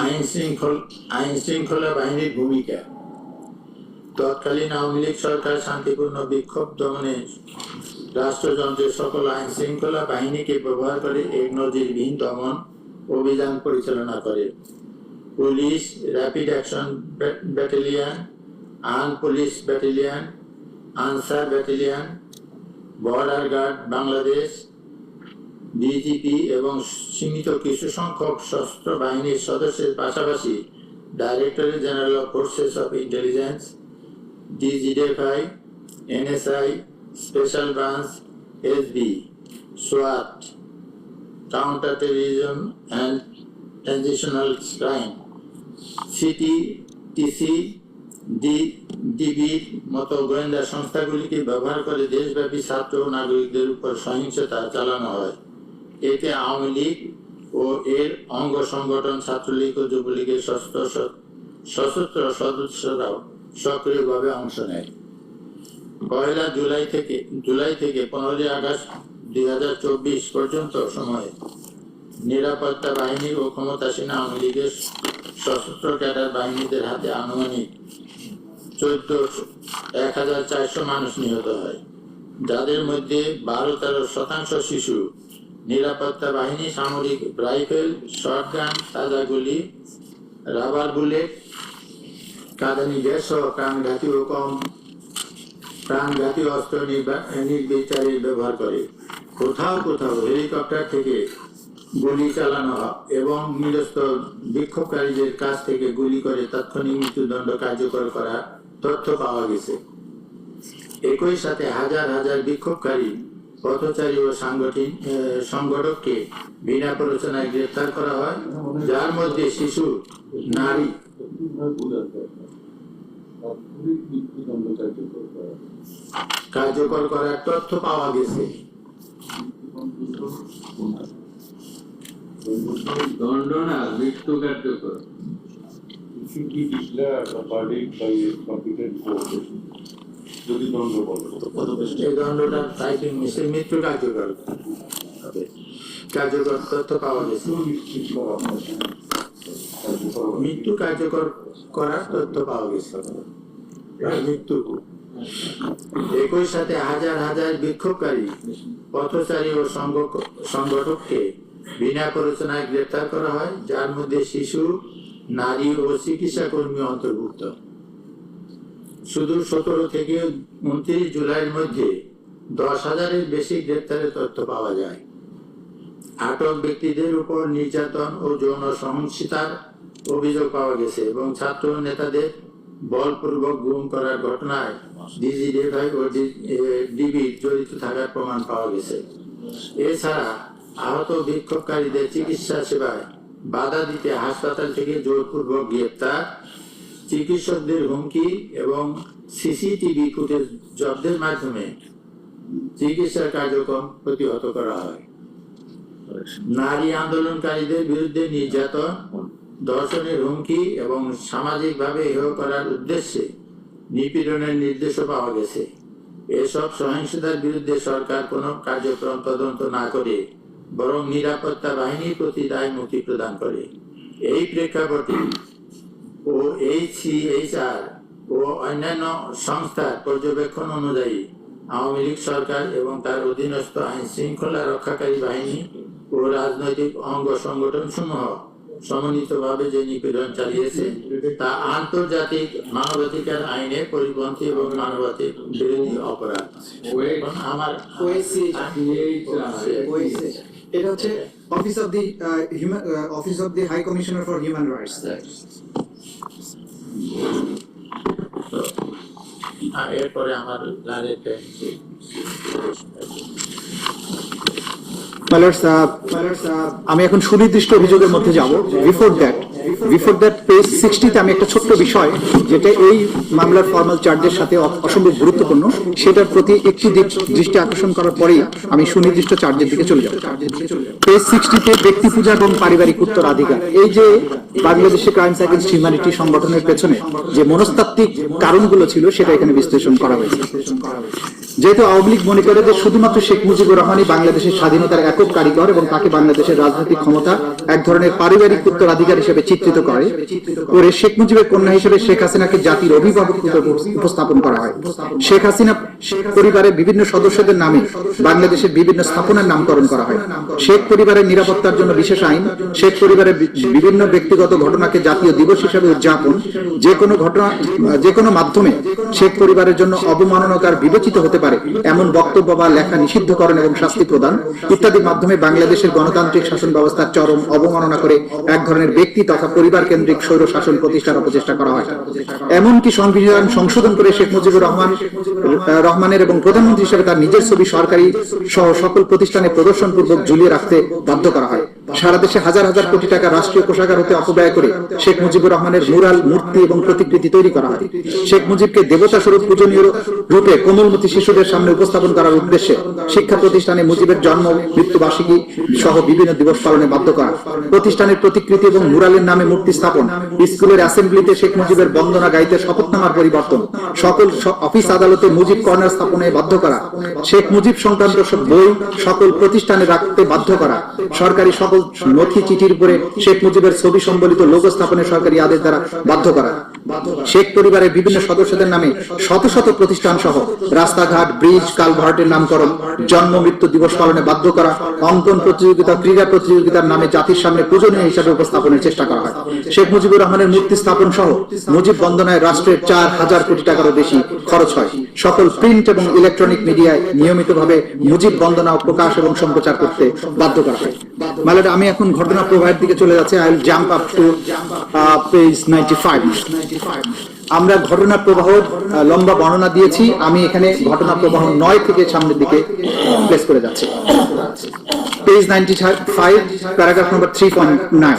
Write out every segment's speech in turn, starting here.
আইন শৃঙ্খল আইন শৃঙ্খলা বাহিনীর ভূমিকা। তৎকালীন আওয়ামী লীগ সরকার শান্তিপূর্ণ বিক্ষোভ দমনে রাষ্ট্রযন্ত্রের সকল আইন শৃঙ্খলা বাহিনীকে ব্যবহার করে এক নজিরবিহীন দমন অভিযান পরিচালনা করে। পুলিশ র্যাপিড অ্যাকশন ব্যাটালিয়ন আন police battalion Ansar battalion border guard Bangladesh, DGP এবং সীমিত কিছু সংখ্যক সশস্ত্র বাহিনীর সদস্যের পাশাপাশি directorate general of forces of intelligence DGDFI NSI, special branch, SB, Swat, counter terrorism and transitional crime, CT, TC, D ডিবির মতো গোয়েন্দা সংস্থাগুলিকে ব্যবহার করে দেশব্যাপী ছাত্র ও নাগরিকদের উপর সহিংসতা চালানো হয়। এতে আওয়ামী লীগ ও এর অঙ্গ সংগঠন, ছাত্রলীগ ও যুবলীগের সশস্ত্র সদস্যরাও সক্রিয়ভাবে অংশ নেয়। পয়লা জুলাই থেকে জুলাই থেকে পনেরোই আগস্ট দুই হাজার চব্বিশ পর্যন্ত সময়ে নিরাপত্তা বাহিনী ও ক্ষমতাসীন আওয়ামী লীগের সশস্ত্র ক্যাডার বাহিনীদের হাতে আনুমানিক চোদ্দ, এক হাজার চারশো মানুষ নিহত হয়। যাদের মধ্যে বারো, তেরো শতাংশ শিশু। নিরাপত্তা বাহিনী, সামরিক রাইফেল, শটগান, তাজা গুলি, রাবার বুলেট, কাঁদানি গ্যাস সহ প্রাণঘাতী ও কম প্রাণঘাতী অস্ত্র নির্বা- নির্বিচারে ব্যবহার করে। কোথাও কোথাও হেলিকপ্টার থেকে গুলি চালানো এবং নিরস্ত বিক্ষোভকারীদের কাছ থেকে গুলি করে তাৎক্ষণিক মৃত্যুদণ্ড কার্যকর করার তথ্য পাওয়া গেছে। একই সাথে হাজার হাজার বিক্ষোভকারী, পথচারী ও সাংগঠনিক সংগঠককে বিনা প্ররোচনায় গ্রেফতার করা হয়, যার মধ্যে শিশু, নারী। কার্যকর করার তথ্য পাওয়া গেছে। দণ্ড না মৃত্যু কার্যকর। Verdict by a competent court. যদি দণ্ড বলে। এই দণ্ডটা মৃত্যু কার্যকর। হবে। কার্যকর তথ্য পাওয়া গেছে। মৃত্যু কার্যকর করার তথ্য পাওয়া গেছে। মৃত্যু। একই সাথে হাজার হাজার বিক্ষোভকারী পথচারী ও সংগঠককে বিনা প্ররোচনায় গ্রেপ্তার করা হয় যার মধ্যে শিশু নারী ও চিকিৎসা কর্মী অন্তর্ভুক্ত। শুধু সতেরো থেকে উনত্রিশ জুলাইয়ের মধ্যে দশ হাজারের বেশি গ্রেপ্তারের তথ্য পাওয়া যায়। আটক ব্যক্তিদের উপর নির্যাতন ও যৌন সহিংসতার অভিযোগ পাওয়া গেছে এবং ছাত্র নেতাদের বলপূর্বক গুম করার ঘটনায় ডিজিডিএফআই ও ডিবি জড়িত থাকার প্রমাণ পাওয়া গেছে। এছাড়া আহত বিক্ষোভকারীদের চিকিৎসা সেবায় বাধা দিতে হাসপাতাল থেকে জোরপূর্বক গ্রেপ্তার, চিকিৎসকদের হুমকি এবং সিসিটিভি ফুটেজ জব্দের মাধ্যমে চিকিৎসার কার্যক্রম প্রতিহত করা হয়। নারী আন্দোলনকারীদের বিরুদ্ধে নির্যাতন দর্শনের হুমকি এবং সামাজিকভাবে হেয় করার উদ্দেশ্যে নিপীড়নের নির্দেশও পাওয়া গেছে। এসব সহিংসতার বিরুদ্ধে সরকার কোনো কার্যক্রম তদন্ত না করে বরং নিরাপত্তা বাহিনীর প্রতি দায় মুক্তি প্রদান করে। এই প্রেক্ষাপটে ও এইচসিএইচআর ও অন্যান্য সংস্থার পর্যবেক্ষণ অনুযায়ী আওয়ামী লীগ সরকার এবং তার অধীনস্থ আইন শৃঙ্খলা রক্ষাকারী বাহিনী ও রাজনৈতিক অঙ্গ সংগঠন সমূহ সমন্বিতভাবে যে নিপীড়ন চালিয়েছে তা আন্তর্জাতিক মানবাধিকার আইনের পরিপন্থী এবং মানবাধিক বিরোধী অপরাধ। আমার এটা হচ্ছে office of the office of the high commissioner for human rights এরপরে আমার আমি এখন সুনির্দিষ্ট অভিযোগের মধ্যে যাব। Before that before that page সিক্সটিতে আমি একটা ছোট্ট বিষয়, যেটা এই মামলার ফর্মাল চার্জের সাথে অসম্ভব গুরুত্বপূর্ণ, সেটার প্রতি একটু দিক- দৃষ্টি আকর্ষণ করার পরেই আমি সুনির্দিষ্ট চার্জের দিকে চলে যাব। পেজ সিক্সটিতে ব্যক্তি পূজা এবং পারিবারিক উত্তরাধিকার এই যে বাংলাদেশে ক্রাইমস অ্যাগেন্স্ট হিউম্যানিটি সংগঠনের পেছনে যে মনস্তাত্ত্বিক কারণগুলো ছিল, সেটা এখানে বিশ্লেষণ করা হয়েছে। যেহেতু আওয়ামী লীগ মনে করে যে শুধুমাত্র শেখ মুজিবুর রহমানই বাংলাদেশের স্বাধীনতার একক কারিগর এবং তাকে বাংলাদেশের রাজনৈতিক ক্ষমতা এক ধরনের পারিবারিক উত্তরাধিকার হিসেবে চিত্রিত করে করে শেখ মুজিবের কন্যা হিসেবে শেখ হাসিনাকে জাতির অভিভাবক উপস্থাপন করা হয়। শেখ হাসিনা পরিবারের বিভিন্ন সদস্যদের নামে বাংলাদেশের বিভিন্ন স্থাপনার নামকরণ করা হয়। শেখ পরিবারের নিরাপত্তার জন্য বিশেষ আইন, শেখ পরিবারের বিভিন্ন ব্যক্তিগত ঘটনাকে জাতীয় দিবস হিসেবে উদযাপন, যে কোনো ঘটনা, যে কোনো মাধ্যমে শেখ পরিবারের জন্য অবমাননাকার বিবেচিত হতে পারে। এমন বক্তব্য বা লেখা নিষিদ্ধকরণ এবং শাস্তি প্রদান ইত্যাদির মাধ্যমে বাংলাদেশের গণতান্ত্রিক শাসন ব্যবস্থার চরম অবমাননা করে এক ধরনের ব্যক্তি তথা পরিবার কেন্দ্রিক স্বৈর শাসন প্রতিষ্ঠার অপচেষ্টা করা হয়। এমনকি সংবিধান সংশোধন করে শেখ মুজিবুর রহমান, রহমানের এবং প্রধানমন্ত্রী হিসেবে তার নিজের ছবি সরকারি সহ সকল প্রতিষ্ঠানে প্রদর্শন পূর্বক ঝুলিয়ে রাখতে বাধ্য করা হয়। সারা দেশে হাজার হাজার কোটি টাকা রাষ্ট্রীয় কোষাগার হতে অপব্যয় করে শেখ মুজিবুর রহমানের মুরাল মূর্তি এবং প্রতিকৃতি তৈরি করা হয়। শেখ মুজিবকে দেবতা স্বরূপ পূজনীয় রূপে কোমলমতি শিশুদের সামনে উপস্থাপন করার উদ্দেশ্যে শিক্ষা প্রতিষ্ঠানে মুজিবের জন্ম, মৃত্যুবার্ষিকী সহ বিভিন্ন দিবস পালনে বাধ্য করা। প্রতিষ্ঠানের প্রতিকৃতি এবং মুরালের নামে মূর্তি স্থাপন, স্কুলের অ্যাসেম্বলিতে শেখ মুজিবের বন্দনা গাইতে শপথনামার পরিবর্তন, সকল অফিস আদালতে মুজিব কর্নার স্থাপনে বাধ্য করা, শেখ মুজিব সংক্রান্ত বই সকল প্রতিষ্ঠানে রাখতে বাধ্য করা, সরকারি সকল নথি চিঠির উপরে শেখ মুজিবের ছবি সম্বলিত লোগো স্থাপনে সরকারি আদেশ দ্বারা বাধ্য করা। শেখ পরিবারের বিভিন্ন সদস্যদের নামে শত শত প্রতিষ্ঠান সহ রাস্তাঘাট, ব্রিজ, কালভার্টের নামকরণ, জন্ম মৃত্যু দিবস পালনে বাধ্য করা, অঙ্কন প্রতিযোগিতা, ক্রীড়া প্রতিযোগিতার নামে জাতির সামনে পূজনীয় হিসাবে উপস্থাপনের চেষ্টা করা হয়। শেখ মুজিবুর রহমানের মূর্তি স্থাপন সহ মুজিব বন্দনায় রাষ্ট্রের চার হাজার কোটি টাকারও বেশি খরচ হয়। সকল প্রিন্ট এবং ইলেকট্রনিক মিডিয়ায় নিয়মিতভাবে মুজিব বন্দনা প্রকাশ এবং সম্প্রচার করতে বাধ্য করা হয়। মানে আমি এখন ঘটনা প্রবাহের দিকে চলে যাচ্ছে। I will jump up to page ninety five আমরা ঘটনা প্রবাহ লম্বা বর্ণনা দিয়েছি। আমি এখানে ঘটনা প্রবাহ নয় থেকে সামনের দিকে প্লেস করে যাচ্ছি। Page ninety five paragraph number three point nine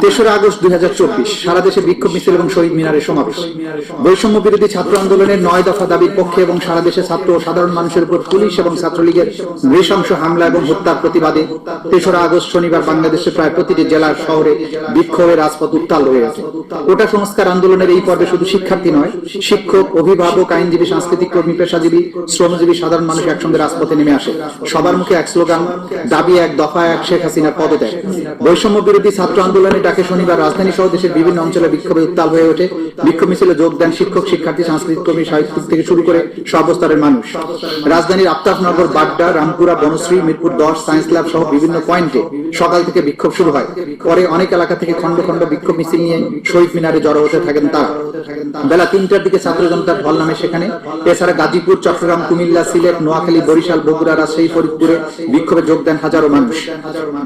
তেসরা আগস্ট দুই সারা দেশে বিক্ষোভ মিছিল এবং শহীদ মিনারের সমাবেশ। বৈষম্য বিরোধী ছাত্র আন্দোলনের নয় দফা দাবির পক্ষে এবং সারা দেশে ছাত্র ও সাধারণ মানুষের উপর পুলিশ এবং ছাত্রলীগের নৃশংস হামলা এবং হত্যার প্রতিবাদে তেসরা আগস্ট শনিবার বাংলাদেশের প্রায় প্রতিটি জেলার শহরে বিক্ষোভের রাজপথ উত্তাল হয়ে কোটা সংস্কার আন্দোলনের এই পর্বে শুধু শিক্ষার্থী নয়, শিক্ষক, অভিভাবক, আইনজীবী, সাংস্কৃতিক কর্মী, পেশাজীবী, শ্রমজীবী, সাধারণ মানুষ একসঙ্গে রাজপথে নেমে আসে। সবার মুখে এক স্লোগান, দাবি এক দফা এক শেখ হাসিনার পদত্যাগ। বৈষম্য বিরোধী ছাত্র আন্দোলনের ডাকে শনিবার রাজধানী সহ দেশের বিভিন্ন অঞ্চলে বিক্ষোভে উত্তাল হয়ে ওঠে। বিক্ষোভ মিছিলে যোগ দেন শিক্ষক, শিক্ষার্থী, সাংস্কৃতিক কর্মী সাহিত্যিক থেকে শুরু করে সর্বস্তরের মানুষ। রাজধানীর আফতাবনগর, বাড্ডা, রামপুরা, বনশ্রী, মিরপুর দশ, সায়েন্স ল্যাব সহ বিভিন্ন পয়েন্টে সকাল থেকে বিক্ষোভ শুরু হয়। পরে অনেক এলাকা থেকে খন্ড খন্ড বিক্ষোভ মিছিল নিয়ে শহীদ মিনারে জড়ো হতে থাকেন তারা। বেলা তিনটার দিকে ছাত্র জনতার ঢল নামে সেখানে। এছাড়া গাজীপুর, চট্টগ্রাম, কুমিল্লা, সিলেট, নোয়াখালী, বরিশাল, বগুড়া, রাজশাহী, ফরিদপুরে বিক্ষোভে যোগ দেন হাজারো মানুষ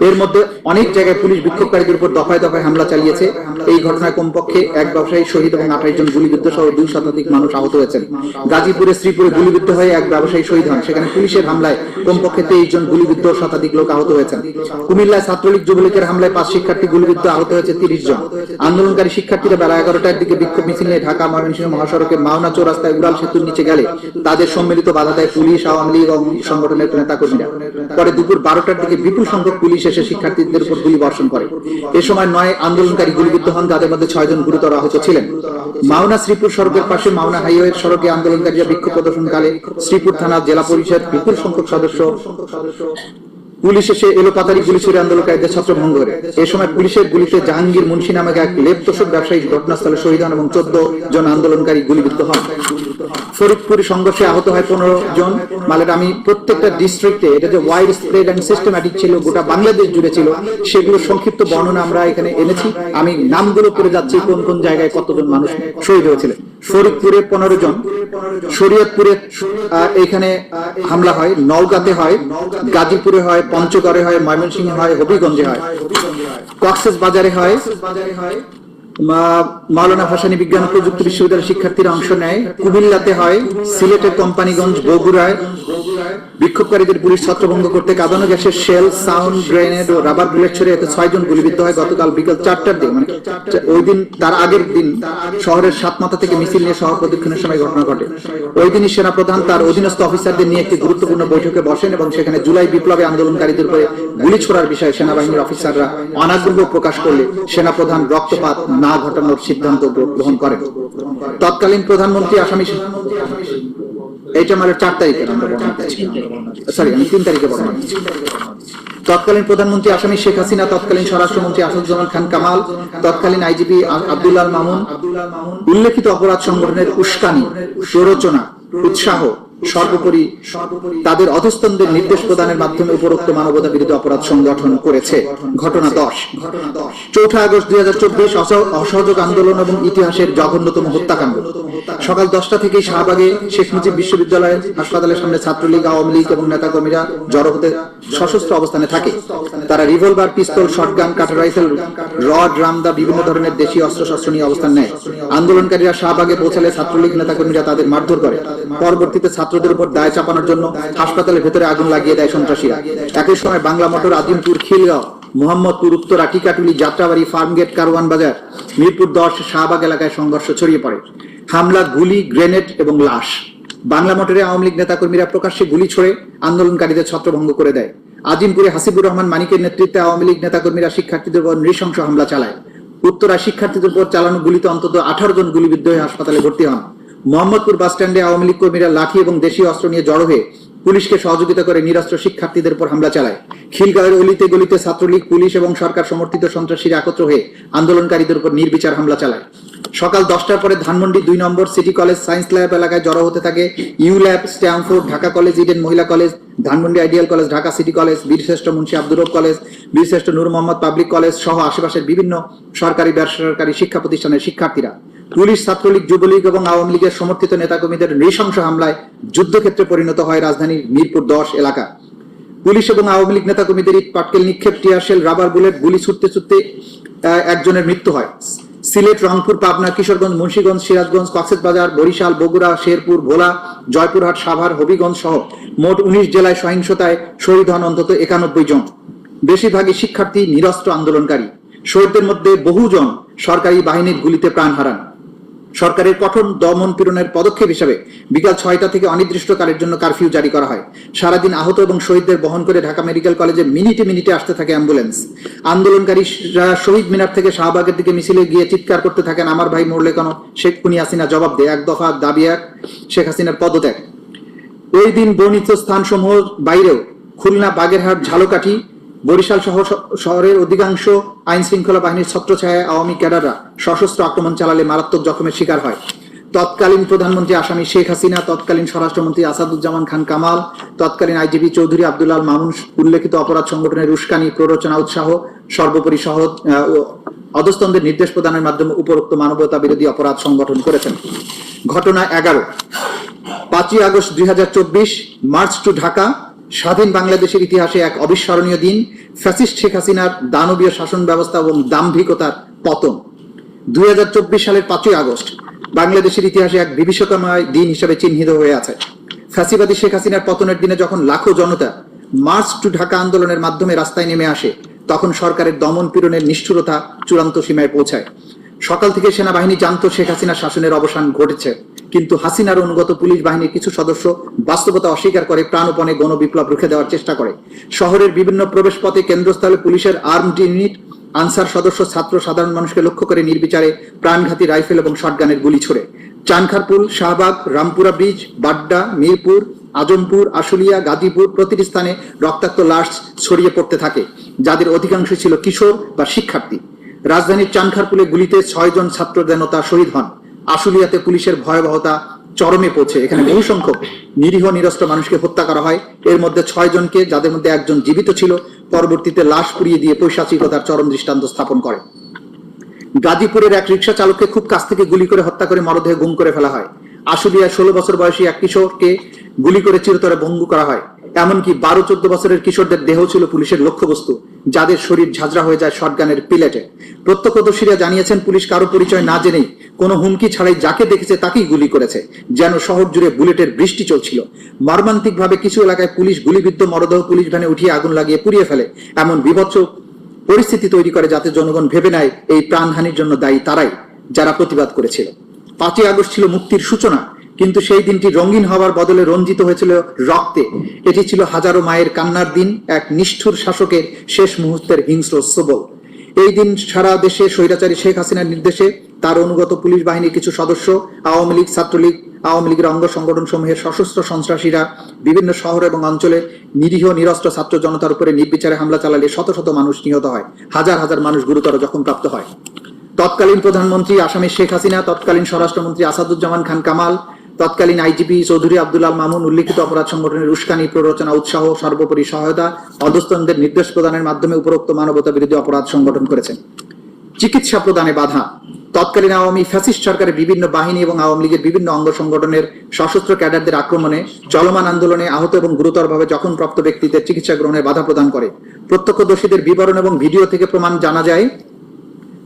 এর মধ্যে অনেক জায়গায় পুলিশ বিক্ষোভকারীদের উপর দফায় দফায় হামলা চালিয়েছে। এই ঘটনায় কমপক্ষে এক ব্যবসায়ী শহীদ এবং আঠাইশ জন গুলিবিদ্ধ সহ দুই শতাধিক মানুষ আহত হয়েছেন। গাজীপুরে শ্রীপুরে গুলিবিদ্ধ হয়ে এক ব্যবসায়ী শহীদ হন। সেখানে পুলিশের হামলায় কমপক্ষে তেইশ জন গুলিবিদ্ধ শতাধিক লোক আহত হয়েছেন। কুমিল্লায় ছাত্রলীগ যুবলীগের হামলায় পাঁচ শিক্ষার্থী গুলিবিদ্ধ আহত হয়েছে তিরিশ জন। আন্দোলনকারী শিক্ষার্থীরা বেলা এগারোটার দিকে বিক্ষোভ মিছিল নিয়ে ঢাকা ময়মনসিংহ মহাসড়কে মাওনা চৌরাস্তায় উড়াল সেতুর নিচে গেলে তাদের সম্মিলিত বাধা দেয় পুলিশ, আওয়ামী লীগ এবং সংগঠনের নেতাকর্মীরা। পরে দুপুর বারোটার দিকে বিপুল সংখ্যক পুলিশ এসে শিক্ষার্থীদের উপর গুলি বর্ষণ করে। এ সময় নয় আন্দোলনকারী গুলিবিদ্ধ হন তাদের মধ্যে ছয়জন গুরুতর আহত ছিলেন। মাওনা শ্রীপুর সড়কের পাশে মাওনা হাইওয়ে সড়কে আন্দোলনকারীরা বিক্ষোভ প্রদর্শনকালে শ্রীপুর থানা জেলা পরিষদ বিপুল সংখ্যক সদস্য পুলিশ এসে এলোপাতারি গুলি ছুড়ে আন্দোলনকারীদের ছত্রভঙ্গ করে। এ সময় পুলিশের গুলিতে জাহাঙ্গীর মুন্সি নামক এক লেপ্তসক ব্যবসায়ী ঘটনাস্থলে শহীদ হন এবং চোদ্দ জন আন্দোলনকারী গুলিবিদ্ধ হন। ফরিদপুর সংঘর্ষে আহত হয় পনেরো জন। মালের আমি প্রত্যেকটা ডিস্ট্রিক্টে এটা যে ওয়াইড স্প্রেড অ্যান্ড সিস্টেম্যাটিক ছিল, গোটা বাংলাদেশ জুড়ে ছিল সেগুলো সংক্ষিপ্ত বর্ণনা আমরা এখানে এনেছি। আমি নামগুলো করে যাচ্ছি, কোন কোন জায়গায় কতজন মানুষ শহীদ হয়েছিলেন। ফরিদপুরে পনেরো জন। শরীয়তপুরে এখানে হামলা হয়, নওগাঁতে হয়, গাজীপুরে হয়, পঞ্চগড়ে হয়, ময়মনসিংহে হয়, হবিগঞ্জে হয়। কক্সেস বাজারে হয়। মাওলানা ভাসানী বিজ্ঞান প্রযুক্তি বিশ্ববিদ্যালয়ের শিক্ষার্থীরা অংশ নেয়। কুমিল্লাতে হয়, সিলেটের কোম্পানিগঞ্জ, বগুড়ায়। বিক্ষোভকারীদের পুলিশ ছত্রভঙ্গ করতে কাঁদানো গ্যাসের শেল, সাউন্ড গ্রেনেড ও রাবার বুলেট ছেড়ে এতে ছয় জন গুলিবিদ্ধ হয় গতকাল বিকেল চারটার দিন মানে ওই দিন, তার আগের দিন শহরের সাতমাথা থেকে মিছিল নিয়ে শহর প্রদক্ষিণের সময় ঘটনা ঘটে। ওই দিনই সেনাপ্রধান তার অধীনস্থ অফিসারদের নিয়ে একটি গুরুত্বপূর্ণ বৈঠকে বসেন এবং সেখানে জুলাই বিপ্লবে আন্দোলনকারীদের উপরে গুলি ছোড়ার বিষয়ে সেনাবাহিনীর অফিসাররা অনাগ্রহ প্রকাশ করলে সেনাপ্রধান রক্তপাত না ঘটানোর সিদ্ধান্ত গ্রহণ করেন। তৎকালীন প্রধানমন্ত্রী আসামি এইটা আমার চার দিচ্ছি সরি আমি তিন তারিখে বর্ণনা তৎকালীন প্রধানমন্ত্রী আসামি শেখ হাসিনা, তৎকালীন স্বরাষ্ট্রমন্ত্রী আসাদুজ্জামান খান কামাল, তৎকালীন আইজিপি আব্দুল্লাহ মামুন, উল্লেখিত অপরাধ সংগঠনের উস্কানি, প্ররোচনা, উৎসাহ সর্বোপরি তাদের অধস্তনদের নির্দেশ প্রদানের মাধ্যমে উপরোক্ত মানবতা বিরোধী অপরাধ সংগঠন করেছে। ঘটনা দশ। চৌঠা আগস্ট দুই হাজার চব্বিশ অসহযোগ আন্দোলন এবং ইতিহাসের জঘন্যতম হত্যাকাণ্ড। সকাল দশটা থেকেই শাহবাগে শেখ মুজিব বিশ্ববিদ্যালয় হাসপাতালের সামনে ছাত্রলীগ, আওয়ামী লীগ এবং নেতাকর্মীরা জড়ো হতে সশস্ত্র অবস্থানে থাকে। তারা revolver, pistol, shotgun cutter rifle, rod, রামদা বিভিন্ন ধরনের দেশীয় অস্ত্রশস্ত্র নিয়ে অবস্থান নেয়। আন্দোলনকারীরা শাহবাগে পৌঁছালে ছাত্রলীগ, নেতাকর্মীরা তাদের মারধর করে। পরবর্তীতে ছাত্রদের উপর দায় চাপানোর জন্য হাসপাতালের ভেতরে আগুন লাগিয়ে দেয় সন্ত্রাসীরা। একই সময় বাংলা মোটর আজিমপুর খিলগাঁও, মোহাম্মদপুর, উত্তরা টিকাটুলি যাত্রাবাড়ি, ফার্মগেট, কারওয়ান বাজার, মিরপুর দশ, শাহবাগ এলাকায় সংঘর্ষ ছড়িয়ে পড়ে। হামলা, গুলি, গ্রেনেড এবং লাশ। বাংলা মোটরে আওয়ামী লীগ নেতাকর্মীরা প্রকাশ্যে গুলি ছড়ে, আন্দোলনকারীদের ছত্রভঙ্গ করে দেয়। আজিমপুরে হাসিবুর রহমান মানিকের নেতৃত্বে আওয়ামী লীগ নেতাকর্মীরা শিক্ষার্থীদের উপর নৃশংস হামলা চালায়। উত্তরা শিক্ষার্থীদের উপর চালানো গুলিতে অন্তত আঠারো জন গুলিবিদ্ধ হয়ে হাসপাতালে ভর্তি হন। মোহাম্মদপুর বাস স্ট্যান্ডে আওয়ামী লীগ কর্মীরা লাঠি এবং দেশীয় অস্ত্র নিয়ে জড়ো হয়ে পুলিশকে সহযোগিতা করে নিরস্ত্র শিক্ষার্থীদের উপর হামলা চালায়। খিলগাঁওয়ের অলিতে গলিতে ছাত্রলীগ, পুলিশ এবং সরকার সমর্থিত সন্ত্রাসীরা একত্র হয়ে আন্দোলনকারীদের উপর নির্বিচার হামলা চালায়। সকাল দশটার পরে ধানমন্ডি দুই নম্বর সিটি কলেজ সায়েন্স ল্যাব এলাকায় জড়ো হতে থাকে U lab Stamford, Dhaka college, Eden Mohila college, Dhanmondi ideal college, Dhaka city college, Birshreshtho Munshi Abdur রব কলেজ, বীরশ্রেষ্ঠ নূর মোহাম্মদ পাবলিক কলেজ সহ আশেপাশের বিভিন্ন সরকারি, বেসরকারি শিক্ষা প্রতিষ্ঠানের শিক্ষার্থীরা। পুলিশ, ছাত্রলীগ, যুবলীগ এবং আওয়ামী লীগের সমর্থিত নেতাকর্মীদের নৃশংস হামলায় যুদ্ধক্ষেত্রে পরিণত হয় রাজধানীর মিরপুর দশ এলাকা। পুলিশ এবং আওয়ামী লীগ নেতাকর্মীদের ইট, পাটকেল, নিক্ষেপ টিয়ারশেল রাবার বুলেট, গুলি ছুটতে ছুটতে একজনের মৃত্যু হয়। সিলেট, রংপুর, পাবনা, কিশোরগঞ্জ, মুন্সিগঞ্জ, সিরাজগঞ্জ কক্সবাজার বরিশাল, বগুড়া, শেরপুর, ভোলা, জয়পুরহাট, সাভার, হবিগঞ্জ সহ মোট উনিশ জেলায় সহিংসতায় শহীদ হন অন্তত একানব্বই জন। বেশিরভাগই শিক্ষার্থী, নিরস্ত্র আন্দোলনকারী। শহীদদের মধ্যে বহুজন সরকারি বাহিনীর গুলিতে প্রাণ হারান। সরকারের কঠোর দমন পীড়নের পদক্ষেপ হিসেবে বিকাল ছয়টা থেকে অনির্দিষ্টকালের জন্য কারফিউ জারি করা হয়। সারাদিন আহত এবং শহীদদের বহন করে ঢাকা মেডিকেল কলেজে মিনিটে মিনিটে আসতে থাকে অ্যাম্বুলেন্স। আন্দোলনকারীরা শহীদ মিনার থেকে শাহবাগের দিকে মিছিলে গিয়ে চিৎকার করতে থাকেন আমার ভাই মরলে কেন শেখ খুনি হাসিনা জবাব দেয়, এক দফা দাবি এক, শেখ হাসিনার পদত্যাগ। ওই দিন বর্ণিত স্থানসমূহ বাইরেও, খুলনা, বাগেরহাট, ঝালকাঠি বরিশাল সহ শহরের অধিকাংশ আইন শৃঙ্খলা বাহিনীর ছত্রছায়ায় আওয়ামী ক্যাডাররা সশস্ত্র আক্রমণ চালালে মারাত্মক জখমের শিকার হয়। তৎকালীন প্রধানমন্ত্রী আসামি শেখ হাসিনা, তৎকালীন স্বরাষ্ট্রমন্ত্রী আসাদুজ্জামান খান কামাল, তৎকালীন আইজিপি চৌধুরী আব্দুল্লাল মামুন উল্লেখিত অপরাধ সংগঠনের উস্কানি, প্ররোচনা, উৎসাহ, সর্বোপরি সহ অধস্তনদের নির্দেশ প্রদানের মাধ্যমে উপরোক্ত মানবতা বিরোধী অপরাধ সংগঠন করেছেন। ঘটনা এগারো। পাঁচই আগস্ট দুই হাজার চব্বিশ, মার্চ টু ঢাকা স্বাধীন বাংলাদেশের ইতিহাসে এক অবিস্মরণীয় দিন, ফ্যাসিস্ট শেখ হাসিনার দানবীয় শাসন ব্যবস্থা এবং দাম্ভিকতার পতন। দুই সালের পাঁচই আগস্ট বাংলাদেশের ইতিহাসে এক বিভীষিকাময় দিন হিসেবে চিহ্নিত হয়ে আছে। ফ্যাসিবাদী শেখ হাসিনার পতনের দিনে যখন লাখো জনতা মার্চ টু ঢাকা আন্দোলনের মাধ্যমে রাস্তায় নেমে আসে, তখন সরকারের দমন পীড়নের নিষ্ঠুরতা চূড়ান্ত সীমায় পৌঁছায়। সকাল থেকে সেনাবাহিনী জানতো শেখ হাসিনার শাসনের অবসান ঘটেছে। কিন্তু হাসিনার অনুগত পুলিশ বাহিনীর কিছু সদস্য বাস্তবতা অস্বীকার করে, প্রাণপণে গণবিপ্লব রুখে দেওয়ার চেষ্টা করে। শহরের বিভিন্ন প্রবেশপথে কেন্দ্রস্থলে পুলিশের আর্মড ইউনিট, আনসার সদস্য, ছাত্র, সাধারণ মানুষকে লক্ষ্য করে নির্বিচারে প্রাণঘাতী রাইফেল এবং শটগানের গুলি ছোড়ে। চানখারপুল, শাহবাগ, রামপুরা ব্রিজ, বাড্ডা, মিরপুর, আজমপুর, আশুলিয়া, গাজীপুর প্রতিটি স্থানে রক্তাক্ত লাশ ছড়িয়ে পড়তে থাকে। যাদের অধিকাংশ ছিল কিশোর বা শিক্ষার্থী। রাজধানীর চানখারপুলে গুলিতে ছয় জন ছাত্র দেনতা শহীদ হন। আশুলিয়াতে পুলিশের ভয়াবহতা চরমে পৌঁছে। এখানে বহু সংখ্যক নিরীহ, নিরস্ত্র মানুষকে হত্যা করা হয়। এর মধ্যে ছয় জনকে যাদের মধ্যে একজন জীবিত ছিল, পরবর্তীতে লাশ পুড়িয়ে দিয়ে পৈশাচিকতার চরম দৃষ্টান্ত স্থাপন করে। গাজীপুরের এক রিক্সা চালককে খুব কাছ থেকে গুলি করে হত্যা করে মরদেহ গুম করে ফেলা হয়। আশুলিয়ার ষোলো বছর বয়সী এক কিশোরকে গুলি করে চিরতরে ভঙ্গু করা হয়। এমনকি বারো চোদ্দ বছরের কিশোরদের দেহ ছিল পুলিশের লক্ষ্যবস্তু, যাদের শরীর ঝাঁঝরা হয়ে যায় শটগানের পিলেটে। প্রত্যক্ষদর্শীরা জানিয়েছেন, পুলিশ কারও পরিচয় না জেনেই কোনো হুমকি ছাড়াই যাকে দেখেছে তাকেই গুলি করেছে, যেন শহর জুড়ে বুলেটের বৃষ্টি চলছিল। মর্মান্তিকভাবে কিছু এলাকায় পুলিশ গুলিবিদ্ধ মরদেহ পুলিশ ভ্যানে উঠিয়ে আগুন লাগিয়ে পুড়িয়ে ফেলে। এমন বিভৎস পরিস্থিতি তৈরি করে যাতে জনগণ ভেবে নেয়, এই প্রাণহানির জন্য দায়ী তারাই, যারা প্রতিবাদ করেছিল। পাঁচই আগস্ট ছিল মুক্তির সূচনা। কিন্তু সেই দিনটি রঙিন হওয়ার বদলে রঞ্জিত হয়েছিল রক্তে। এটি ছিল হাজারো মায়ের কান্নার দিন, এক নিষ্ঠুর শাসকের শেষ মুহূর্তের হিংস্র সবল এই দিন সারা দেশে স্বৈরাচারী শেখ হাসিনার নির্দেশে তার অনুগত পুলিশ বাহিনীর কিছু সদস্য, আওয়ামী লীগ ছাত্রলীগ, আওয়ামী লীগের অঙ্গ সংগঠন সমূহের সশস্ত্র সন্ত্রাসীরা, বিভিন্ন শহর এবং অঞ্চলে নিরীহ নিরস্ত্র ছাত্র জনতার উপরে নির্বিচারে হামলা চালালে শত শত মানুষ নিহত হয়, হাজার হাজার মানুষ গুরুতর জখমপ্রাপ্ত হয়। তৎকালীন প্রধানমন্ত্রী আসামের শেখ হাসিনা, তৎকালীন স্বরাষ্ট্রমন্ত্রী আসাদুজ্জামান খান কামাল তৎকালীন আইজিপি চৌধুরী আব্দুল আল মামুন উল্লিখিত অপরাধ সংগঠনের উস্কানি, প্ররোচনা, উৎসাহ, সর্বোপরি সহায়তা, অধস্তনদের নির্দেশ প্রদানের মাধ্যমে উপরোক্ত মানবতা বিরোধী অপরাধ সংগঠন করেছেন। চিকিৎসা প্রদানে বাধা। তৎকালীন আওয়ামী ফ্যাসিস্ট সরকারের বিভিন্ন বাহিনী এবং আওয়ামী লীগের বিভিন্ন অঙ্গ সংগঠনের সশস্ত্র ক্যাডারদের আক্রমণে চলমান আন্দোলনে আহত এবং গুরুতরভাবে জখমপ্রাপ্ত ব্যক্তিদের চিকিৎসা গ্রহণে বাধা প্রদান করে। প্রত্যক্ষদর্শীদের বিবরণ এবং ভিডিও থেকে প্রমাণ জানা যায়,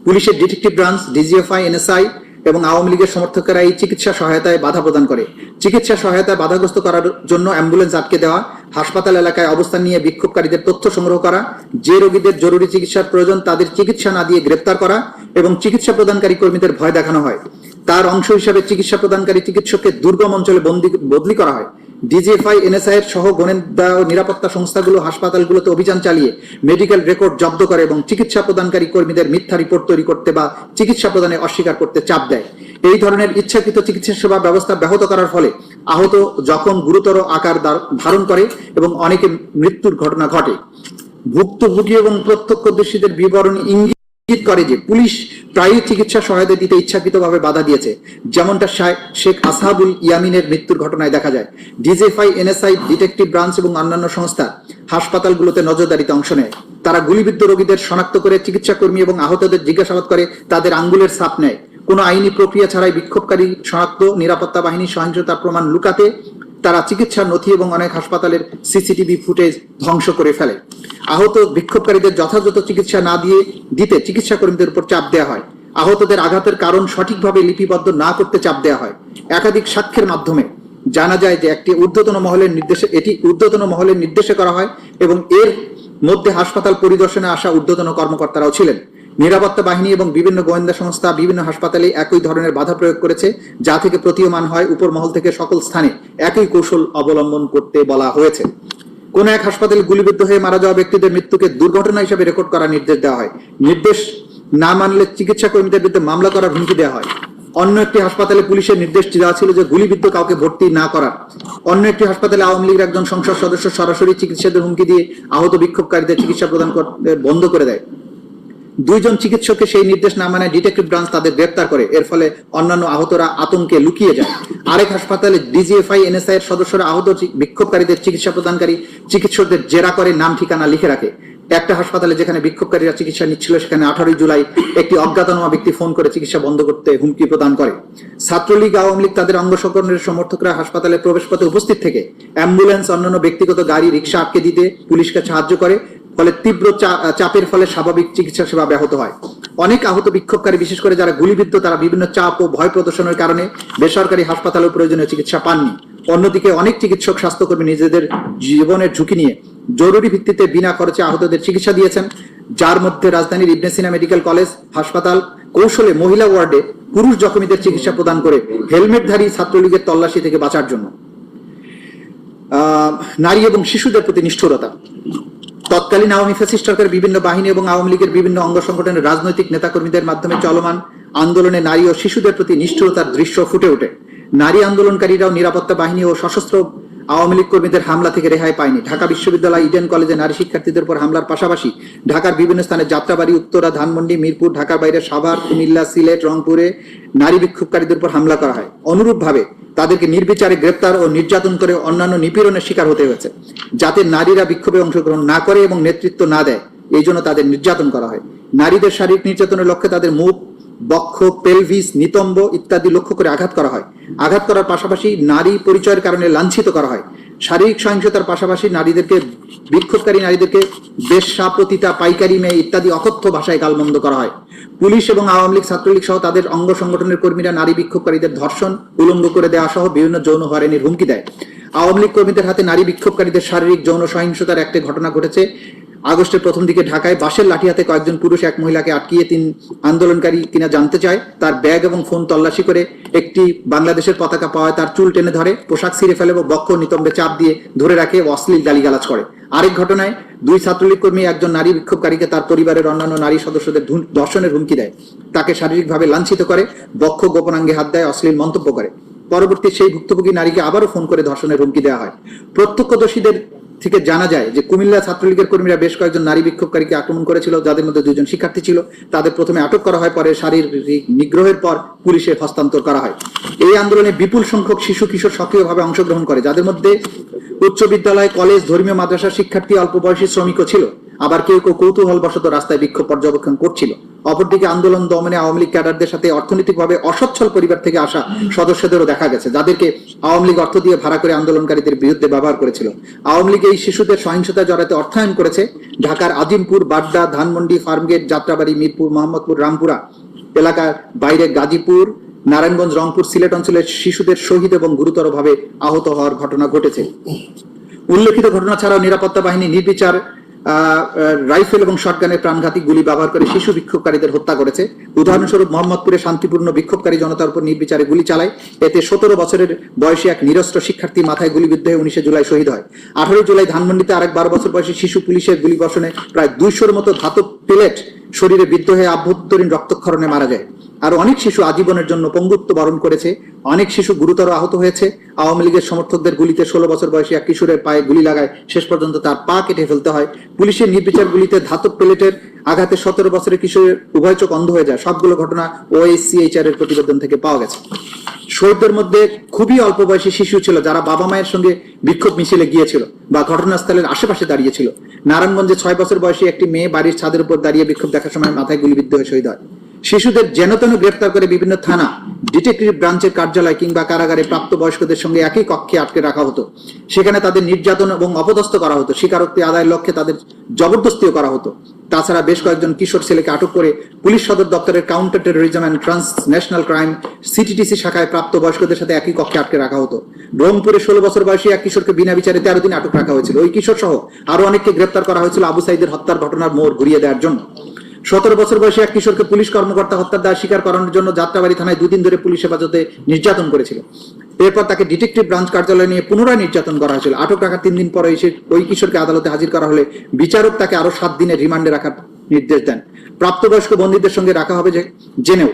পুলিশের ডিটেকটিভ ব্রাঞ্চ, ডিজিএফআই, এনএসআই এবং আওয়ামী লীগের সমর্থকেরা এই চিকিৎসা সহায়তায় বাধা প্রদান করে। চিকিৎসা সহায়তায় বাধাগ্রস্ত করার জন্য অ্যাম্বুলেন্স আটকে দেওয়া, হাসপাতাল এলাকায় অবস্থান নিয়ে বিক্ষোভকারীদের তথ্য সংগ্রহ করা, যে রোগীদের জরুরি চিকিৎসার প্রয়োজন তাদের চিকিৎসা না দিয়ে গ্রেপ্তার করা এবং চিকিৎসা প্রদানকারী কর্মীদের ভয় দেখানো হয়। তার অংশ হিসাবে চিকিৎসা প্রদানকারী চিকিৎসককে দুর্গম অঞ্চলে বন্দি বদলি করা হয়। ডিজিএফআই, এনএসআই এর সহ গোয়েন্দা নিরাপত্তা সংস্থাগুলো হাসপাতালগুলোতে অভিযান চালিয়ে মেডিকেল রেকর্ড জব্দ করে এবং চিকিৎসা প্রদানকারী কর্মীদের মিথ্যা রিপোর্ট তৈরি করতে বা চিকিৎসা প্রদানে অস্বীকার করতে চাপ দেয়। এই ধরনের ইচ্ছাকৃত চিকিৎসা সেবা ব্যবস্থা ব্যাহত করার ফলে আহত যখন গুরুতর আকার ধারণ করে এবং অনেকে মৃত্যুর ঘটনা ঘটে। ভুক্তভোগী এবং প্রত্যক্ষদর্শীদের বিবরণ ইঙ্গিত ইঙ্গিত করে যে পুলিশ প্রায়ই চিকিৎসা সহায়তা দিতে ইচ্ছাকৃতভাবে বাধা দিয়েছে। যেমনটা শেখ আসাবুল ইয়ামিনের মৃত্যুর ঘটনায় দেখা যায়। ডিজেফআই, এনএসআই, ডিটেকটিভ ব্রাঞ্চ এবং অন্যান্য সংস্থা হাসপাতালগুলোতে নজরদারিতে অংশ নেয়। তারা গুলিবিদ্ধ রোগীদের শনাক্ত করে চিকিৎসা কর্মী এবং আহতদের জিজ্ঞাসাবাদ করে, তাদের আঙ্গুলের ছাপ নেয়। কোনো আইনি প্রক্রিয়া ছাড়াই বিক্ষোভকারী শনাক্ত নিরাপত্তা বাহিনীর সহিংসতার প্রমাণ লুকাতে তারা চিকিৎসার নথি এবং অনেক হাসপাতালের সিসিটিভি ফুটেজ ধ্বংস করে ফেলে। আহত বিক্ষোভকারীদের যথাযথ চিকিৎসা না দিয়ে দিতে চিকিৎসা কর্মীদের উপর চাপ দেওয়া হয়। আহতদের আঘাতের কারণ সঠিকভাবে লিপিবদ্ধ না করতে চাপ দেওয়া হয়। একাধিক সাক্ষ্যের মাধ্যমে জানা যায় যে একটি ঊর্ধ্বতন মহলের নির্দেশে এটি ঊর্ধ্বতন মহলের নির্দেশে করা হয় এবং এর মধ্যে হাসপাতাল পরিদর্শনে আসা ঊর্ধ্বতন কর্মকর্তারাও ছিলেন। নিরাপত্তা বাহিনী এবং বিভিন্ন গোয়েন্দা সংস্থা বিভিন্ন হাসপাতালে একই ধরনের বাধা প্রয়োগ করেছে, যা থেকে প্রতীয়মান হয় উপর মহল থেকে সকল স্থানে একই কৌশল অবলম্বন করতে বলা হয়েছে। কোন এক হাসপাতালে গুলিবিদ্ধ হয়ে মারা যাওয়া ব্যক্তিদের মৃত্যুকে দুর্ঘটনা হিসেবে রেকর্ড করার নির্দেশ দেওয়া হয়। নির্দেশ না মানলে চিকিৎসা কর্মীদের বিরুদ্ধে মামলা করার হুমকি দেওয়া হয়। অন্য একটি হাসপাতালে পুলিশের নির্দেশ দেওয়া ছিল যে গুলিবিদ্ধ কাউকে ভর্তি না করার। অন্য একটি হাসপাতালে আওয়ামী লীগের একজন সংসদ সদস্য সরাসরি চিকিৎসাদের হুমকি দিয়ে আহত বিক্ষোভকারীদের চিকিৎসা প্রদান বন্ধ করে দেয়। দুইজন চিকিৎসককে সেই নির্দেশ না মানে ডিটেকটিভ ব্রাঞ্চ তাদের গ্রেপ্তার করে। এর ফলে অন্যান্য আহতরা আতঙ্কে লুকিয়ে যায়। আরেক হাসপাতালে ডিজিএফআই, এনএসআই এর সদস্যরা আহত বিক্ষোভকারীদের চিকিৎসা প্রদানকারী চিকিৎসকদের জেরা করে নাম ঠিকানা লিখে রাখে। একটা হাসপাতালে যেখানে বিক্ষোভকারীরা চিকিৎসা নিচ্ছিল, সেখানে আঠারোই জুলাই একটি অজ্ঞাতনামা ব্যক্তি ফোন করে চিকিৎসা বন্ধ করতে হুমকি প্রদান করে। ছাত্রলীগ, আওয়ামী লীগ তাদের অঙ্গ সংগঠনের সমর্থকরা হাসপাতালে প্রবেশপথে উপস্থিত থেকে অ্যাম্বুলেন্স, অন্যান্য ব্যক্তিগত গাড়ি রিক্সা আটকে দিতে পুলিশকে সাহায্য করে। ফলে তীব্র চাপের ফলে স্বাভাবিক চিকিৎসা সেবা ব্যাহত হয়। অনেক আহত বিক্ষোভকারী, বিশেষ করে যারা গুলিবিদ্ধ, তারা বিভিন্ন চাপ ও ভয় প্রদর্শনের কারণে বেসরকারি হাসপাতালে প্রয়োজনীয় চিকিৎসা পাননি। অন্যদিকে অনেক চিকিৎসক, স্বাস্থ্যকর্মী নিজেদের জীবনের ঝুঁকি নিয়ে জরুরি ভিত্তিতে বিনা খরচে আহতদের চিকিৎসা দিয়েছেন। যার মধ্যে রাজধানীর ইবনে সিনা মেডিকেল কলেজ, হাসপাতাল, কৌশলে মহিলা ওয়ার্ডে পুরুষ জখমীদের চিকিৎসা প্রদান করে হেলমেটধারী ছাত্রলীগের তল্লাশি থেকে বাঁচার জন্য। নারী এবং শিশুদের প্রতি নিষ্ঠুরতা। তৎকালীন আওয়ামী ফ্যাসিস্ট সরকারের বিভিন্ন বাহিনী এবং আওয়ামী লীগের বিভিন্ন অঙ্গ সংগঠনের রাজনৈতিক নেতাকর্মীদের মাধ্যমে চলমান আন্দোলনে নারী ও শিশুদের প্রতি নিষ্ঠুরতার দৃশ্য ফুটে ওঠে। নারী আন্দোলনকারীরাও নিরাপত্তা বাহিনী ও সশস্ত্র আওয়ামী লীগ কর্মীদের হামলা থেকে রেহাই পায়নি। ঢাকা বিশ্ববিদ্যালয় ইডেন কলেজে নারী শিক্ষার্থীদের উপর হামলার পাশাপাশি ঢাকার বিভিন্ন স্থানে যাত্রাবাড়ি, উত্তরা, ধানমন্ডি, মিরপুর, ঢাকার বাইরে সাভার, কুমিল্লা, সিলেট, রংপুরে নারী বিক্ষোভকারীদের উপর হামলা করা হয়। অনুরূপভাবে তাদেরকে নির্বিচারে গ্রেপ্তার ও নির্যাতন করে অন্যান্য নিপীড়নের শিকার হতে হয়েছে, যাতে নারীরা বিক্ষোভে অংশগ্রহণ না করে এবং নেতৃত্ব না দেয়। এই জন্য তাদের নির্যাতন করা হয়। নারীদের শারীরিক নির্যাতনের লক্ষ্যে তাদের মুখ বক্ষ পেলভিস, নিতম্ব ইত্যাদি লক্ষ্য করে আঘাত করা হয়। আঘাত করার পাশাপাশি নারী পরিচয়ের কারণে লাঞ্ছিত করা হয়। শারীরিক সহিংসতার পাশাপাশি নারীদেরকে, বিক্ষোভকারী নারীদেরকে বেশ্যা পতিতা পাইকারি মেয়ে ইত্যাদি অকথ্য ভাষায় গালমন্দ করা হয়। পুলিশ এবং আওয়ামী লীগ, ছাত্রলীগ সহ তাদের অঙ্গ সংগঠনের কর্মীরা নারী বিক্ষোভকারীদের ধর্ষণ, উলঙ্গ করে দেওয়া সহ বিভিন্ন যৌন হয়রানির হুমকি দেয়। আওয়ামী লীগ কর্মীদের হাতে নারী বিক্ষোভকারীদের শারীরিক যৌন সহিংসতার একটি ঘটনা ঘটেছে। আগস্টের প্রথম দিকে ঢাকায় বাসের লাঠি হাতে কয়েকজন পুরুষ, এক মহিলাকে আটকিয়ে তিন আন্দোলনকারী কিনা জানতে চায়, তার ব্যাগ এবং ফোন তল্লাশি করে একটি বাংলাদেশের পতাকা পাওয়ায় তার চুল টেনে ধরে, পোশাক ছিঁড়ে ফেলে এবং বক্ষ নিতম্বে চাপ দিয়ে ধরে রাখে অশ্লীল গালিগালাজ করে। আরেক ঘটনায় দুই ছাত্রলীগ কর্মী, একজন নারী বিক্ষোভকারীকে তার পরিবারের অন্যান্য নারী সদস্যদের ধর্ষণের হুমকি দেয়। তাকে শারীরিকভাবে লাঞ্ছিত করে, বক্ষ গোপনাঙ্গে হাত দেয়, অশ্লীল মন্তব্য করে। পরবর্তী সেই ভুক্তভোগী নারীকে আবারও ফোন করে ধর্ষণের হুমকি দেওয়া হয়। প্রত্যক্ষদর্শীদের থেকে জানা যায় যে কুমিল্লা ছাত্রলীগের কর্মীরা বেশ কয়েকজন নারী বিক্ষোভকারীকে আক্রমণ করেছিল, যাদের মধ্যে দুজন শিক্ষার্থী ছিল। তাদের প্রথমে আটক করা হয়, পরে শারীরিক নিগ্রহের পর পুলিশে হস্তান্তর করা হয়। এই আন্দোলনে বিপুল সংখ্যক শিশু কিশোর সক্রিয়ভাবে অংশগ্রহণ করে, যাদের মধ্যে উচ্চ বিদ্যালয়, কলেজ, ধর্মীয় মাদ্রাসার শিক্ষার্থী অল্প বয়সী শ্রমিকও ছিল। আবার কেউ কেউ কৌতূহলবশত রাস্তায় বিক্ষোভ পর্যবেক্ষণ করছিল। অপরদিকে আন্দোলন দমনে আওয়ামী লীগ ক্যাডারদের সাথে অর্থনৈতিকভাবে অসচ্ছল পরিবার থেকে আসা সদস্যদেরও দেখা গেছে, যাদেরকে আওয়ামী লীগ অর্থ দিয়ে ভাড়া করে আন্দোলনকারীদের বিরুদ্ধে ব্যবহার করেছিল। আওয়ামী লীগ এই শিশুদের সহিংসতা জড়াতে অর্থায়ন করেছে। ঢাকার আজিমপুর, বাড্ডা, ধানমন্ডি, ফার্মগেট, যাত্রাবাড়ি, মিরপুর, মোহাম্মদপুর, রামপুরা এলাকার বাইরে গাজীপুর, নারায়ণগঞ্জ, রংপুর সিলেট অঞ্চলের শিশুদের শহীদ এবং গুরুতরভাবে আহত হওয়ার ঘটনা ঘটেছে। উল্লেখিত ঘটনা ছাড়াও নিরাপত্তা বাহিনী নির্বিচার রাইফেল এবং শটগানের প্রাণঘাতী গুলি ব্যবহার করে শিশু বিক্ষোভকারীদের হত্যা করেছে। উদাহরণস্বরূপ, মোহাম্মদপুরে শান্তিপূর্ণ বিক্ষোভকারী জনতার উপর নির্বিচারে গুলি চালায়। এতে সতেরো বছরের বয়সী এক নিরস্ত্র শিক্ষার্থী মাথায় গুলিবিদ্ধ হয়ে উনিশে জুলাই শহীদ হয়। আঠারোই জুলাই ধানমন্ডিতে আরেক বারো বছর বয়সী শিশু পুলিশের গুলি বর্ষণে প্রায় দুইশোর মতো ধাতব প্লেট শরীরে বিদ্ধ হয়ে আভ্যন্তরীণ রক্তক্ষরণে মারা যায়। আর অনেক শিশু আজীবনের জন্য পঙ্গুত্ব বরণ করেছে। অনেক শিশু গুরুতর আহত হয়েছে। আওয়ামী লীগের সমর্থকদের গুলিতে ষোলো বছর বয়সী এক কিশোরের পায়ে গুলি লাগায়। শেষ পর্যন্ত তার পা কেটে ফেলতে হয়। পুলিশের নির্বিচার গুলিতে ধাতব প্লেটের আঘাতে সতেরো বছরের কিশোরের উভয় চোখ অন্ধ হয়ে যায়। সবগুলো ঘটনা ওএসসিএইচআর এর প্রতিবেদন থেকে পাওয়া গেছে। শহীদদের মধ্যে খুবই অল্প বয়সী শিশু ছিল যারা বাবা মায়ের সঙ্গে বিক্ষোভ মিছিলে গিয়েছিল বা ঘটনাস্থলের আশেপাশে দাঁড়িয়েছিল। নারায়ণগঞ্জে ছয় বছর বয়সী একটি মেয়ে বাড়ির ছাদের উপর দাঁড়িয়ে বিক্ষোভ দেখার সময় মাথায় গুলিবিদ্ধ হয়ে শহীদ হয়। শিশুদের যেন তেন গ্রেপ্তার করে বিভিন্ন থানা, ডিটেকটিভ ব্রাঞ্চের কার্যালয় কিংবা কারাগারে প্রাপ্ত বয়স্কদের সঙ্গে একই কক্ষে আটকে রাখা হতো। সেখানে তাদের নির্যাতন এবং অপদস্থ করা হতো। স্বীকারোক্তি আদায়ের লক্ষ্যে তাদের জবরদস্তিও করা হতো। তাছাড়া বেশ কয়েকজন কিশোর ছেলেকে আটক করে পুলিশ সদর দপ্তরের counter terrorism and transnational crime CTTC শাখায় প্রাপ্ত বয়স্কদের সাথে একই কক্ষে আটকে রাখা হতো। রংপুরে ষোলো বছর বয়সী এক কিশোরকে বিনা বিচারে তেরো দিন আটক রাখা হয়েছিল। ওই কিশোর সহ আরও অনেককে গ্রেপ্তার করা হয়েছিল আবু সাইদের হত্যার ঘটনার মোড় ঘুরিয়ে দেওয়ার জন্য। সতেরো বছর বয়সে এক কিশোরকে পুলিশ কর্মকর্তা হত্যার দায় স্বীকার করানোর জন্য যাত্রাবাড়ি থানায় দুদিন ধরে পুলিশ হেফাজতে নির্যাতন করেছিল। এরপর তাকে ডিটেকটিভ ব্রাঞ্চ কার্যালয়ে নিয়ে পুনরায় নির্যাতন করা হয়েছিল। আটক রাখার তিন দিন পরে এসে ওই কিশোরকে আদালতে হাজির করা হলে বিচারক তাকে আরও সাত দিনের রিমান্ডে রাখার নির্দেশ দেন। প্রাপ্তবয়স্ক বন্দীদের সঙ্গে রাখা হবে যে জেনেও।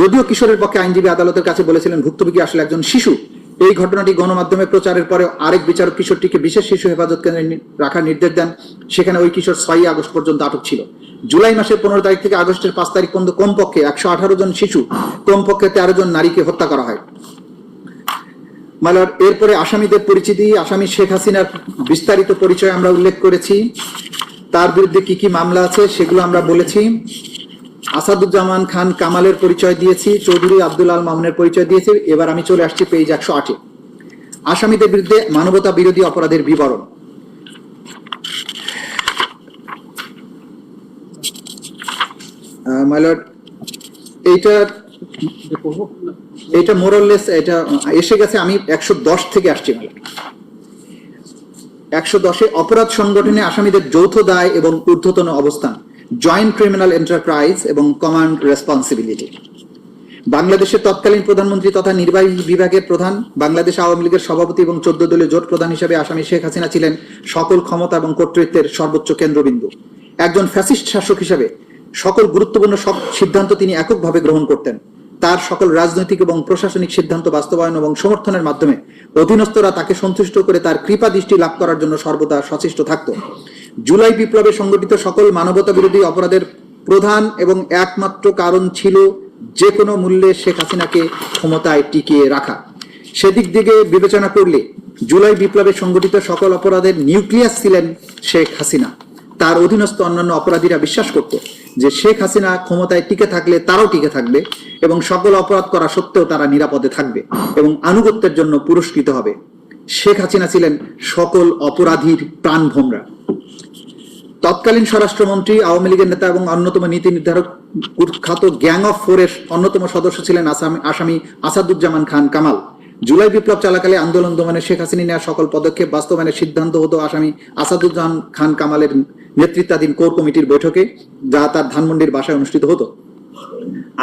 যদিও কিশোরের পক্ষে আইনজীবী আদালতের কাছে বলেছিলেন, ভুক্তভোগী আসলে একজন শিশু। এই ঘটনাটি গণমাধ্যমে প্রচারের পরে আরেক বিচারক কিশোরটিকে বিশেষ শিশু হেফাজত কেন্দ্রে রাখার নির্দেশ দেন। সেখানে ওই কিশোর ছয়ই আগস্ট পর্যন্ত আটক ছিল। জুলাই মাসের পনেরো তারিখ থেকে আগস্টের পাঁচ তারিখ পর্যন্ত কমপক্ষে একশো আঠারো জন শিশু, কমপক্ষে তেরো জন নারীকে হত্যা করা হয়। মালার, এরপরে আসামিদের পরিচিতি, আসামি শেখ হাসিনার বিস্তারিত পরিচয় আমরা উল্লেখ করেছি। তার বিরুদ্ধে কি কি মামলা আছে সেগুলো আমরা বলেছি। আসাদুজ্জামান খান কামালের পরিচয় দিয়েছি, চৌধুরী আব্দুল আল মামুনের পরিচয় দিয়েছি। এবার আমি চলে আসছি পেজ একশো আটে। আসামিদের বিরুদ্ধে মানবতা বিরোধী অপরাধের বিবরণ। এইটা এটা মোরললেস এটা এসে গেছে, আমি একশো দশ থেকে আসছি একশো দশে অপরাধ সংগঠনে আসামিদের যৌথ দায় এবং ঊর্ধ্বতন অবস্থান। জয়েন্ট ক্রিমিনাল এন্টারপ্রাইজ এবং কমান্ড রেসপন্সিবিলিটি বাংলাদেশের তৎকালীন প্রধানমন্ত্রী তথা নির্বাহী বিভাগের প্রধান, বাংলাদেশ আওয়ামী লীগের সভাপতি এবং চোদ্দ দলীয় জোট প্রধান হিসেবে আসামি শেখ হাসিনা ছিলেন সকল ক্ষমতা এবং কর্তৃত্বের সর্বোচ্চ কেন্দ্রবিন্দু। একজন ফ্যাসিস্ট শাসক হিসেবে সকল গুরুত্বপূর্ণ সব সিদ্ধান্ত তিনি এককভাবে গ্রহণ করতেন। তার সকল রাজনৈতিক এবং প্রশাসনিক সিদ্ধান্ত বাস্তবায়ন এবং সমর্থনের মাধ্যমে অধীনস্থরা তাকে সন্তুষ্ট করে তার কৃপা দৃষ্টি লাভ করার জন্য সর্বদা সচেষ্ট থাকত। জুলাই বিপ্লবে সংগঠিত সকল মানবতা বিরোধী অপরাধের প্রধান এবং একমাত্র কারণ ছিল যে কোনো মূল্যে শেখ হাসিনাকে ক্ষমতায় টিকিয়ে রাখা। সেদিক দিকে বিবেচনা করলে জুলাই বিপ্লবে সংগঠিত সকল অপরাধের নিউক্লিয়াস ছিলেন শেখ হাসিনা। তার অধীনস্থ অন্যান্য অপরাধীরা বিশ্বাস করত যে শেখ হাসিনা ক্ষমতায় টিকে থাকলে তারাও টিকে থাকবে এবং সকল অপরাধ করা সত্ত্বেও তারা নিরাপদে থাকবে এবং আনুগত্যের জন্য পুরস্কৃত হবে। শেখ হাসিনা ছিলেন সকল অপরাধীর প্রাণভোমরা। তৎকালীন স্বরাষ্ট্রমন্ত্রী, আওয়ামী লীগের নেতা এবং অন্যতম নীতি নির্ধারক কুখ্যাত গ্যাং অফ ফোরের অন্যতম সদস্য ছিলেন আসামি আসামি আসাদুজ্জামান খান কামাল। জুলাই বিপ্লব চলাকালে আন্দোলন দমনে শেখ হাসিনা নেওয়া সকল পদক্ষেপ বাস্তবায়নের সিদ্ধান্ত হতো আসামি আসাদুজ্জামান খান কামালের নেতৃত্বাধীন কোর কমিটির বৈঠকে, যা তার ধানমন্ডির বাসায় অনুষ্ঠিত হতো।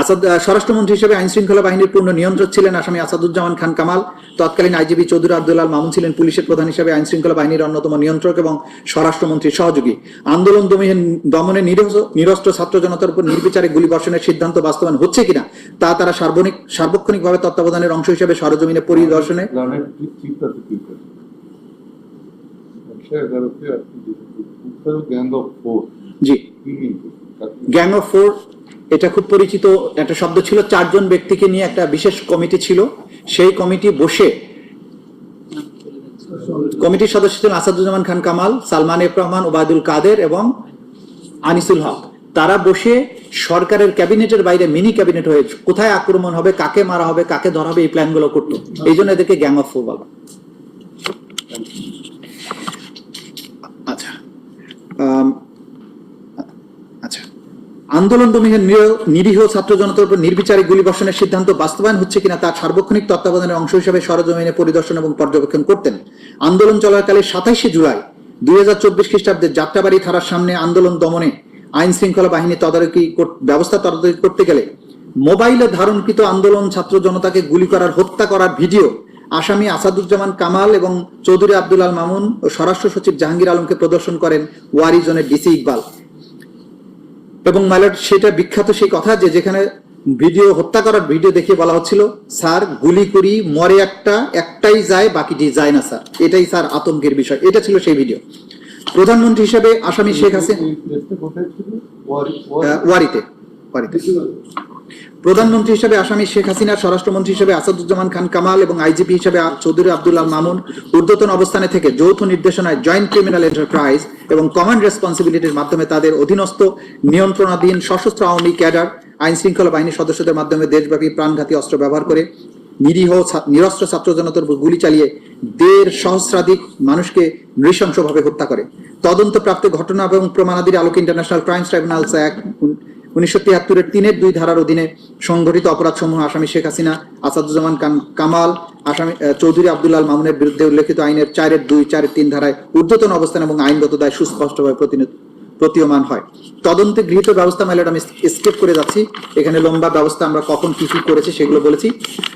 আসাদ স্বরাষ্ট্রমন্ত্রী হিসেবে আইন শৃঙ্খলা বাহিনীর পূর্ণ নিয়ন্ত্রক ছিলেন আসামি আসাদুজ্জামান খান কামাল। তৎকালীন আইজিপি চৌধুরী আব্দুল্লাল মামুন ছিলেন পুলিশের প্রধান হিসেবে আইন শৃঙ্খলা বাহিনীর অন্যতম নিয়ন্ত্রক এবং স্বরাষ্ট্রমন্ত্রীর সহযোগী। আন্দোলন দমনে দমনে নিরস্ত্র ছাত্র জনতার উপর নির্বিচারে গুলি বর্ষণের সিদ্ধান্ত বাস্তবায়ন হচ্ছে কিনা তা তারা সার্বনিক সার্বক্ষণিকভাবে তত্ত্বাবধানের অংশ হিসেবে সরজমিনে পরিদর্শনে জি। গ্যাং অফ ফোর এটা খুব পরিচিত, একটা শব্দ ছিল, চারজন ব্যক্তিকে নিয়ে একটা বিশেষ কমিটি ছিল। সেই কমিটি বসে কমিটির সদস্য ছিলেন আসাদুজ্জামান খান কামাল, সালমান এফ রহমান, ওবায়দুল কাদের এবং আনিসুল হক। তারা বসে সরকারের ক্যাবিনেটের বাইরে, মিনি ক্যাবিনেট হয়ে কোথায় আক্রমণ হবে, কাকে মারা হবে, কাকে ধরা হবে, এই প্ল্যানগুলো করতো। এই জন্য এদেরকে গ্যাং অফ ফোর বলা আন্দোলন দমিয়ে নিরীহ ছাত্র জনতার উপর নির্বিচারে গুলি বর্ষণের সিদ্ধান্ত বাস্তবায়ন হচ্ছে কিনা তার সার্বক্ষণিক তত্ত্বাবধানের অংশ হিসেবে সরজমিনে পরিদর্শন এবং পর্যবেক্ষণ করতেন। আন্দোলন চলাকালে সাতাইশে জুলাই দুই হাজার চব্বিশ খ্রিস্টাব্দের যাত্রাবাড়ি থানার সামনে আন্দোলন দমনে আইন শৃঙ্খলা বাহিনী তদারকি ব্যবস্থা তদারকি করতে গেলে মোবাইলে ধারণকৃত আন্দোলন ছাত্র জনতাকে গুলি করার, হত্যা করার ভিডিও আসামি আসাদুজ্জামান কামাল এবং চৌধুরী আব্দুল আল মামুন ও স্বরাষ্ট্র সচিব জাহাঙ্গীর আলমকে প্রদর্শন করেন ওয়ারিজনের ডিসি ইকবাল। এবং মাইলট সেটা বিখ্যাত সেই কথা যে যেখানে ভিডিও হত্যা করার ভিডিও দেখে বলা হচ্ছিল স্যার গুলি করি মরে একটা একটাই যায় বাকিটি যায় না স্যার। এটাই স্যার আতঙ্কের বিষয়। এটা ছিল সেই ভিডিও। প্রধানমন্ত্রী হিসেবে আসামি শেখ হাসিনা। ওয়ারিতে। ওয়ারিতে। প্রধানমন্ত্রী হিসেবে আসামি শেখ হাসিনার স্বরাষ্ট্রমন্ত্রী হিসেবে আসাদুজ্জামান খান কামাল এবং আইজিপি হিসেবে চৌধুরী আব্দুল্লাহ মামুন ঊর্ধ্বতন অবস্থানে থেকে যৌথ নির্দেশনায় জয়েন্ট ক্রিমিনাল এন্টারপ্রাইজ এবং কমান্ড রেসপন্সিবিলিটির মাধ্যমে তাদের অধীনস্থ নিয়ন্ত্রণাধীন সশস্ত্র আওয়ামী ক্যাডার, আইন শৃঙ্খলা বাহিনীর সদস্যদের মাধ্যমে দেশব্যাপী প্রাণঘাতী অস্ত্র ব্যবহার করে নিরীহ নিরস্ত্র ছাত্র জনতার উপর গুলি চালিয়ে দেড় সহস্রাধিক মানুষকে নৃশংসভাবে হত্যা করে। তদন্তপ্রাপ্ত ঘটনা এবং প্রমাণাদির আলোকে ইন্টারন্যাশনাল ক্রাইমস ট্রাইব্যুনালস অ্যাক্ট উনিশশো তিয়াত্তরের তিনের দুই ধারার অধীনে সংঘটিত অপরাধ সমূহ আসামি শেখ হাসিনা, আসাদুজ্জামান কামাল, আসামি চৌধুরী আব্দুল্লাল মামুনের বিরুদ্ধে উল্লেখিত আইনের চারের দুই, চারের তিন ধারায় ঊর্ধ্বতন অবস্থান এবং আইনগত দায় সুস্পষ্টভাবে প্রতিনিধি, প্রতীয়মান হয়। তদন্তে গৃহীত ব্যবস্থা মেলাটা আমি স্কেপ করে যাচ্ছি। এখানে লম্বা ব্যবস্থা আমরা কখন কি কি করেছি সেগুলো বলেছি।